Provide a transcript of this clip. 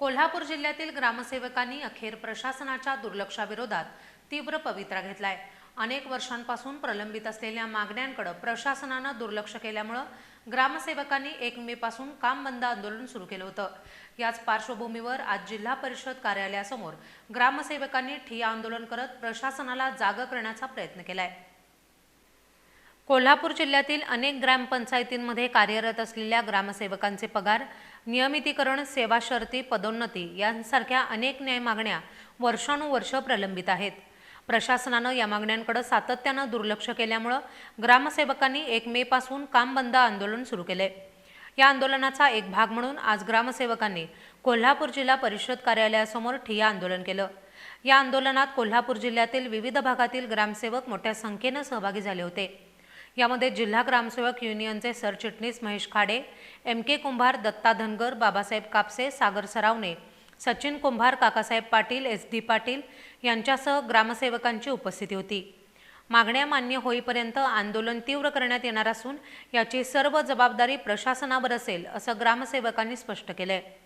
कोल्हापूर जिल्ह्यातील ग्रामसेवकांनी अखेर प्रशासनाच्या दुर्लक्षाविरोधात तीव्र पवित्रा घेतलाय. अनेक वर्षांपासून प्रलंबित असलेल्या मागण्यांकडे प्रशासनानं दुर्लक्ष केल्यामुळं ग्रामसेवकांनी एक मे पासून काम बंद आंदोलन सुरू केलं होतं. याच पार्श्वभूमीवर आज जिल्हा परिषद कार्यालयासमोर ग्रामसेवकांनी ठिय्या आंदोलन करत प्रशासनाला जाग करण्याचा प्रयत्न केलाय. कोल्हापूर जिल्ह्यातील अनेक ग्रामपंचायतींमध्ये कार्यरत असलेल्या ग्रामसेवकांचे पगार नियमितीकरण सेवा शर्ती पदोन्नती यांसारख्या अनेक न्याय मागण्या वर्षानुवर्ष प्रलंबित आहेत. प्रशासनानं या मागण्यांकडे सातत्यानं दुर्लक्ष केल्यामुळं ग्रामसेवकांनी एक मे पासून काम बंद आंदोलन सुरू केले. या आंदोलनाचा एक भाग म्हणून आज ग्रामसेवकांनी कोल्हापूर जिल्हा परिषद कार्यालयासमोर ठिय्या आंदोलन केलं. या आंदोलनात कोल्हापूर जिल्ह्यातील विविध भागातील ग्रामसेवक मोठ्या संख्येनं सहभागी झाले होते. यामध्ये जिल्हा ग्रामसेवक युनियनचे सरचिटणीस Mahesh Khade M K Kumbhar Datta Dhangar Babasaheb Kapse Sagar Sarawane Sachin Kumbhar Kakasaheb Patil S D Patil यांच्यासह ग्रामसेवकांची उपस्थिती होती. मागण्या मान्य होईपर्यंत आंदोलन तीव्र करण्यात येणार असून याची सर्व जबाबदारी प्रशासनावर असेल असं ग्रामसेवकांनी स्पष्ट केलं आहे